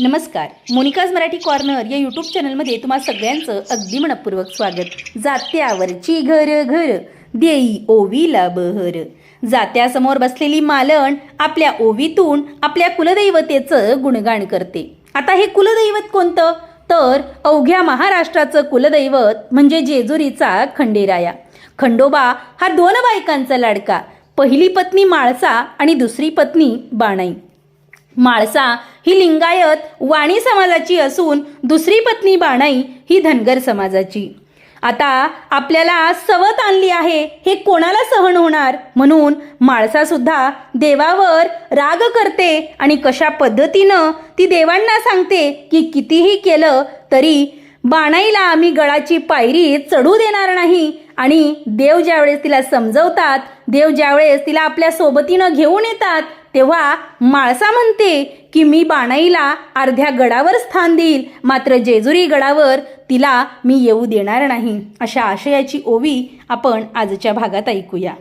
नमस्कार मोनिकाज मराठी कॉर्नर या यूट्यूब चॅनलमध्ये तुम्हा सगळ्यांचं अगदी मनपूर्वक स्वागत. जात्यावरची घर घर देई ओवीला बहर. जात्यासमोर बसलेली मालन आपल्या ओवीतून आपल्या कुलदैवतेचं गुणगान करते. आता हे कुलदैवत कोणतं? तर अवघ्या महाराष्ट्राचं कुलदैवत म्हणजे जेजुरीचा खंडेराया. खंडोबा हा दोन बायकांचा लाडका. पहिली पत्नी माळसा आणि दुसरी पत्नी बाणाई. माळसा ही लिंगायत वाणी समाजाची असून दुसरी पत्नी बाणाई ही धनगर समाजाची. आता आपल्याला सवत आणली आहे हे कोणाला सहन होणार? म्हणून माळसा सुद्धा देवावर राग करते आणि कशा पद्धतीनं ती देवांना सांगते की कितीही केलं तरी बाणाईला आम्ही गळाची पायरी चढू देणार नाही आणि देव ज्यावेळेस तिला समजवतात देव ज्यावेळेस तिला आपल्या सोबतीनं घेऊन येतात तेव्हा माळसा म्हणते की मी बाणाईला अर्ध्या गडावर स्थान देईल मात्र जेजुरी गडावर तिला मी येऊ देणार नाही. अशा आशयाची ओवी आपण आजच्या भागात ऐकूया.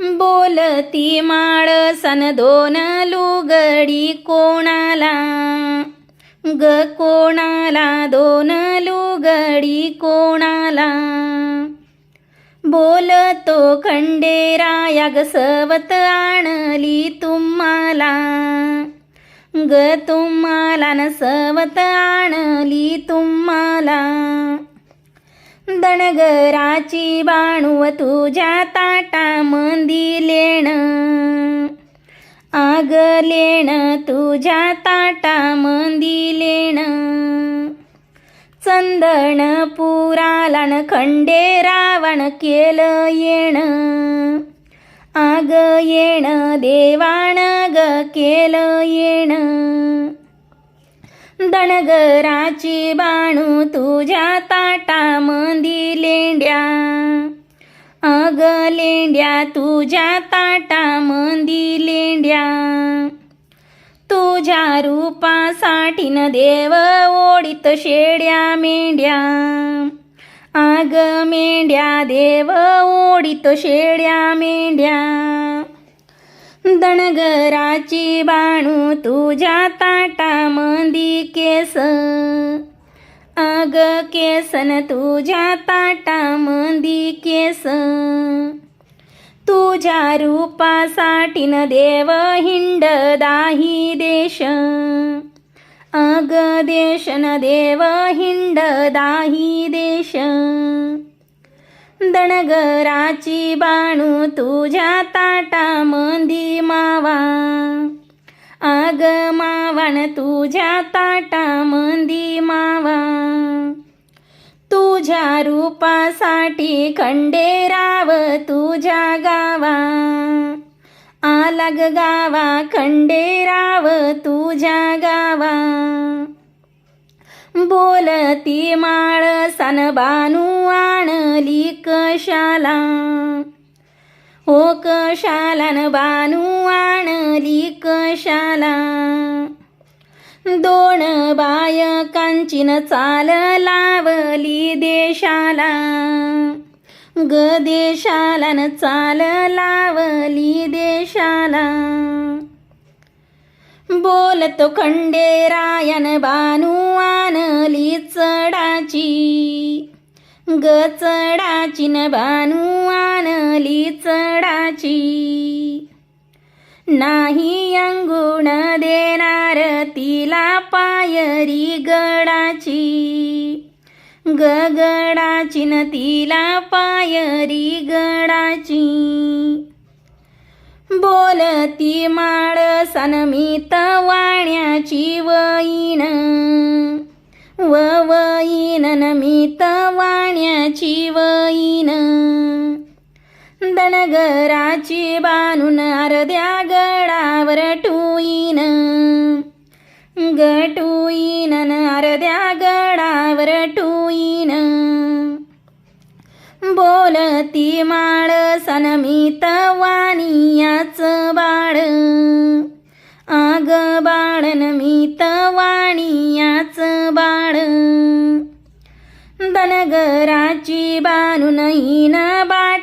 बोलती माळ सन दोन लुगडी कोणाला? ग कोणाला दोन लुगडी कोणाला? बोलतो खंडेराया ग सवत आणली तुम्हाला. ग तुम्हाला नसवत सवत आणली तुम्हाला. दणगराची बाणू तुझ्या ताटा मंदी लेण. आग लेण तुझ्या ताटा मंदी लेण. चंदन पुराला खंडे रावण केलं येण. आग येण देवाण ग केलं येण. दणगराची बाणू तुझ्या ताटा मंदी लेंड्या. अग लेंड्या तुझ्या ताटा मंदी लेंड्या. तुझ्या रूपासाठी न देव ओढीत शेड्या मेंढ्या. आग मेंढ्या देव ओढीत शेड्या मेंढ्या. दणगराची बाणू तुझ्या ताटा मंदी केस. आग केसन तुझ्या ताटा मंदी केस. तुझ्या रूपासाठी न देव हिंड दाही देश. अग देश न देव हिंड दाही देश. दणगराची बाणू तुझ्या ताटा मंदी मावा. अग मावण तुझ्या ताटा मंदी मावा. तुझ्या रूपासाठी खंडेराव तुझ्या गावा. आला ग गावा खंडेराव तुझ्या गावा. बोलती माळ सनबानू आणली कशाला? हो कशाला बानू आणली कशाला? दोन बायकांची न चाल लावली देशाला. ग देशाला न चाल लावली देशाला. बोलतो खंडेरायन बानू आणली चढाची. ग चढाची न बानू आणली चढाची. नाही अंगुण देणार तिला पायरी गडाची. गगडाची न तिला पायरी गडाची. बोलती माळ सनमित वाण्याची वईन व वईन नमित वाण्याची वईन दणगराची बानून अर्ध्या गडावर टुईन. गटुईन अर्ध्या गडावर टुईन. बोलती माळ सनमित वाणियाच बाळ. आग बाळन नमित वाणियाच बाळ. दनगराची बाणून हिन बाळ